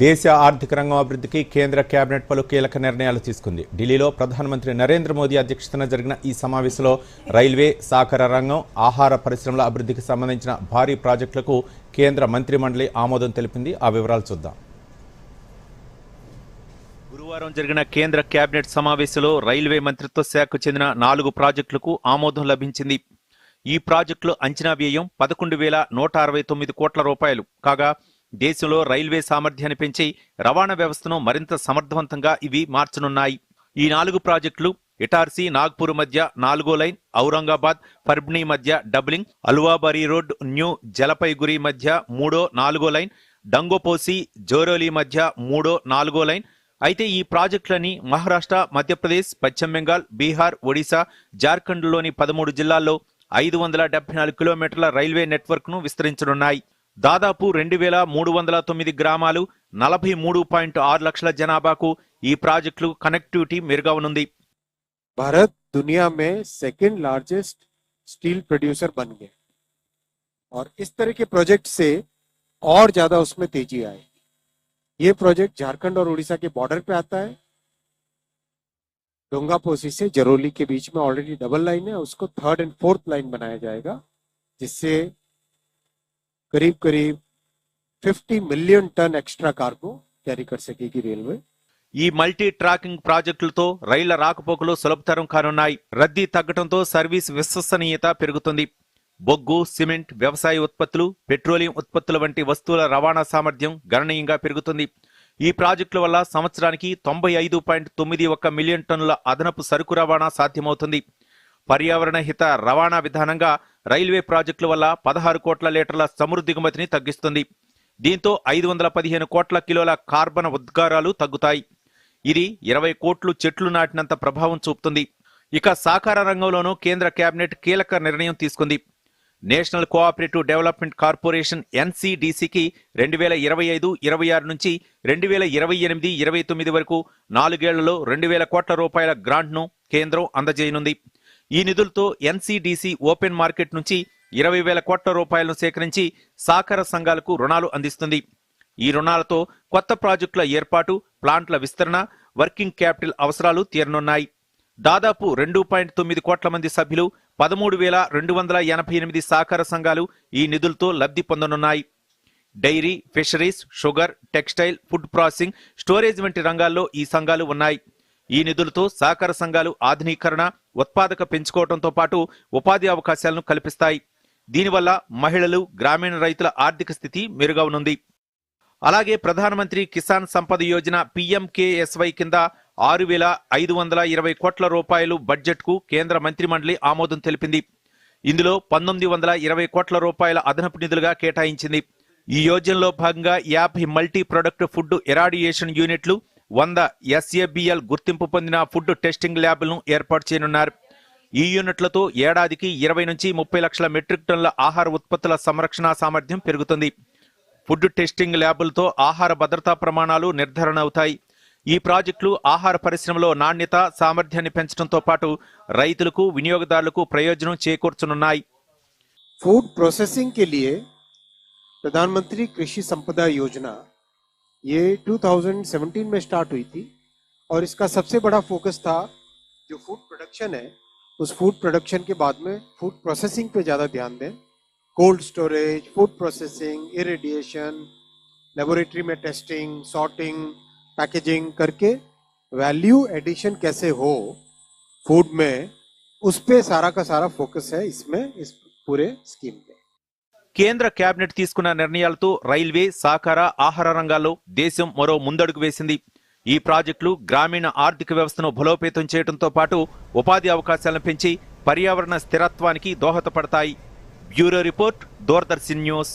దేశ ఆర్థిక రంగం అభివృద్ధికి కేంద్ర కేబినెట్ పలు కీలక నిర్ణయాలు తీసుకుంది. ఢిల్లీలో ప్రధానమంత్రి నరేంద్ర మోదీ అధ్యక్షతన జరిగిన ఈ సమావేశంలో రైల్వే సాకర రంగం ఆహార పరిశ్రమల అభివృద్ధికి సంబంధించిన భారీ ప్రాజెక్టులకు కేంద్ర మంత్రిమండలి ఆమోదం తెలిపింది. ఆ వివరాలు చూద్దాం. గురువారం జరిగిన కేంద్ర కేబినెట్ సమావేశంలో రైల్వే మంత్రిత్వ శాఖకు చెందిన నాలుగు ప్రాజెక్టులకు ఆమోదం లభించింది. ఈ ప్రాజెక్టులు అంచనా వ్యయం పదకొండు వేల నూట అరవై తొమ్మిది కోట్ల రూపాయలు. కాగా దేశంలో రైల్వే సామర్థ్యాన్ని పెంచి రవాణా వ్యవస్థను మరింత సమర్థవంతంగా ఇవి మార్చనున్నాయి. ఈ నాలుగు ప్రాజెక్టులు ఇటార్సీ నాగ్పూర్ మధ్య నాలుగో లైన్ ఔరంగాబాద్ ఫర్బ్నీ మధ్య doubling Aluabari road new Jalpaiguri మధ్య మూడో నాలుగో లైన్ డంగోపోసి జోరోలి మధ్య మూడో నాలుగో లైన్. అయితే ఈ ప్రాజెక్టులని మహారాష్ట్ర మధ్యప్రదేశ్ పశ్చిమ బెంగాల్ బీహార్ ఒడిశా జార్ఖండ్లోని పదమూడు జిల్లాల్లో ఐదు వందల డెబ్బై నాలుగు కిలోమీటర్ల రైల్వే నెట్వర్క్ను విస్తరించనున్నాయి. దాదాపు రెండు వేల మూడు వందల తొమ్మిది గ్రామాలు నలభై మూడు పాయింట్ ఆరు లక్షల జనాభాకు ఈ ప్రాజెక్టులు కనెక్టివిటీ మెరుగవనుంది भारत दुनिया में सेकंड लार्जेस्ट स्टील प्रोड्यूसर बन गए और इस तरह के प्रोजेक्ट से और ज्यादा उसमें तेजी आएगी ये प्रोजेक्ट झारखंड और उड़ीसा के बॉर्डर पे आता है डोंगापोसी से जरोली के बीच में ऑलरेडी डबल लाइन है उसको थर्ड एंड फोर्थ लाइन बनाया जाएगा जिससे करीब करीब 50 million ton extra cargo carry कर सकेगी रेलवे ఈ మల్టీ ట్రాకింగ్ ప్రాజెక్టులతో రైళ్ల రాకపోకలు సులభతరం కానున్నాయి రద్దీ తగ్గడంతో సర్వీస్ విశ్వసనీయత పెరుగుతుంది బొగ్గు సిమెంట్ వ్యవసాయ ఉత్పత్తులు పెట్రోలియం ఉత్పత్తుల వంటి వస్తువుల రవాణా సామర్థ్యం గణనీయంగా పెరుగుతుంది ఈ ప్రాజెక్టుల వల్ల సంవత్సరానికి తొంభై ఐదు పాయింట్ తొమ్మిది ఒక్క మిలియన్ టన్నుల అదనపు సరుకు రవాణా సాధ్యమవుతుంది పర్యావరణ హిత రవాణా విధానంగా రైల్వే ప్రాజెక్టుల వల్ల పదహారు కోట్ల లీటర్ల చమురు దిగుమతిని తగ్గిస్తుంది. దీంతో ఐదు వందల పదిహేను కోట్ల కిలోల కార్బన్ ఉద్గారాలు తగ్గుతాయి. ఇది ఇరవై కోట్లు చెట్లు నాటినంత ప్రభావం చూపుతుంది. ఇక సాకార రంగంలోనూ కేంద్ర కేబినెట్ కీలక నిర్ణయం తీసుకుంది. నేషనల్ కోఆపరేటివ్ డెవలప్మెంట్ కార్పొరేషన్ ఎన్సీడీసీకి రెండు వేల ఇరవై ఐదు ఇరవై ఆరు నుంచి రెండు వేల ఇరవై ఎనిమిది ఇరవై తొమ్మిది వరకు నాలుగేళ్ళలో రెండు వేల కోట్ల రూపాయల గ్రాంట్ను కేంద్రం అందజేయనుంది. ఈ నిధులతో ఎన్సీడీసీ ఓపెన్ మార్కెట్ నుంచి ఇరవై వేల కోట్ల రూపాయలను సేకరించి సాకార సంఘాలకు రుణాలు అందిస్తుంది. ఈ రుణాలతో కొత్త ప్రాజెక్టుల ఏర్పాటు ప్లాంట్ల విస్తరణ వర్కింగ్ క్యాపిటల్ అవసరాలు తీరనున్నాయి. దాదాపు రెండు పాయింట్ తొమ్మిది కోట్ల మంది సభ్యులు పదమూడు వేల రెండు వందల ఎనభై ఎనిమిది సహకార సంఘాలు ఈ నిధులతో లబ్ధి పొందనున్నాయి. Dairy fisheries sugar textile food processing storage వంటి రంగాల్లో ఈ సంఘాలు ఉన్నాయి. ఈ నిధులతో సహకార సంఘాలు ఆధునీకరణ ఉత్పాదక పెంచుకోవడంతో పాటు ఉపాధి అవకాశాలను కల్పిస్తాయి. దీనివల్ల మహిళలు గ్రామీణ రైతుల ఆర్థిక స్థితి మెరుగవనుంది. అలాగే ప్రధానమంత్రి కిసాన్ సంపద యోజన పీఎంకేఎస్వై కింద ఆరు వేల ఐదు వందల ఇరవై కోట్ల రూపాయలు బడ్జెట్కు కేంద్ర మంత్రిమండలి ఆమోదం తెలిపింది. ఇందులో పంతొమ్మిది వందల ఇరవై కోట్ల రూపాయల అదనపు నిధులుగా కేటాయించింది. ఈ యోజనలో భాగంగా యాభై మల్టీ ప్రొడక్ట్ ఫుడ్ ఎరాడియేషన్ యూనిట్లు వంద ఎస్ఏబిఎల్ గుర్తింపు పొందిన ఫుడ్ టెస్టింగ్ ల్యాబ్లను ఏర్పాటు చేయనున్నారు. ఈ యూనిట్లతో ఏడాదికి ఇరవై నుంచి ముప్పై లక్షల మెట్రిక్ టన్నుల ఆహార ఉత్పత్తుల సంరక్షణ సామర్థ్యం పెరుగుతుంది. ఫుడ్ టెస్టింగ్ ల్యాబులతో ఆహార భద్రతా ప్రమాణాలు నిర్ధారణ అవుతాయి. ఈ ప్రాజెక్టులు ఆహార పరిశ్రమలో నాణ్యత సామర్థ్యాన్ని పెంచడంతో పాటు రైతులకు వినియోగదారులకు ప్రయోజనం చేకూర్చనున్నాయి. ఫుడ్ ప్రాసెసింగ్ కే లియే ప్రధానమంత్రి కృషి సంపద యోజన ये 2017 में स्टार्ट हुई थी और इसका सबसे बड़ा फोकस था जो फ़ूड प्रोडक्शन है, उस फ़ूड प्रोडक्शन के बाद में फ़ूड प्रोसेसिंग पे ज़्यादा ध्यान दें। Cold storage food processing irradiation laboratory में टेस्टिंग सॉर्टिंग पैकेजिंग करके वैल्यू एडिशन कैसे हो फ़ूड में, उस पर सारा का सारा फोकस है इसमें, इस पूरे स्कीम पे। కేంద్ర కేబినెట్ తీసుకున్న నిర్ణయాలతో రైల్వే సహకార ఆహార రంగాల్లో దేశం మరో ముందడుగు వేసింది. ఈ ప్రాజెక్టులు గ్రామీణ ఆర్థిక వ్యవస్థను బలోపేతం చేయడంతో పాటు ఉపాధి అవకాశాలను పెంచి పర్యావరణ స్థిరత్వానికి దోహదపడతాయి. Bureau report Doordarshan news.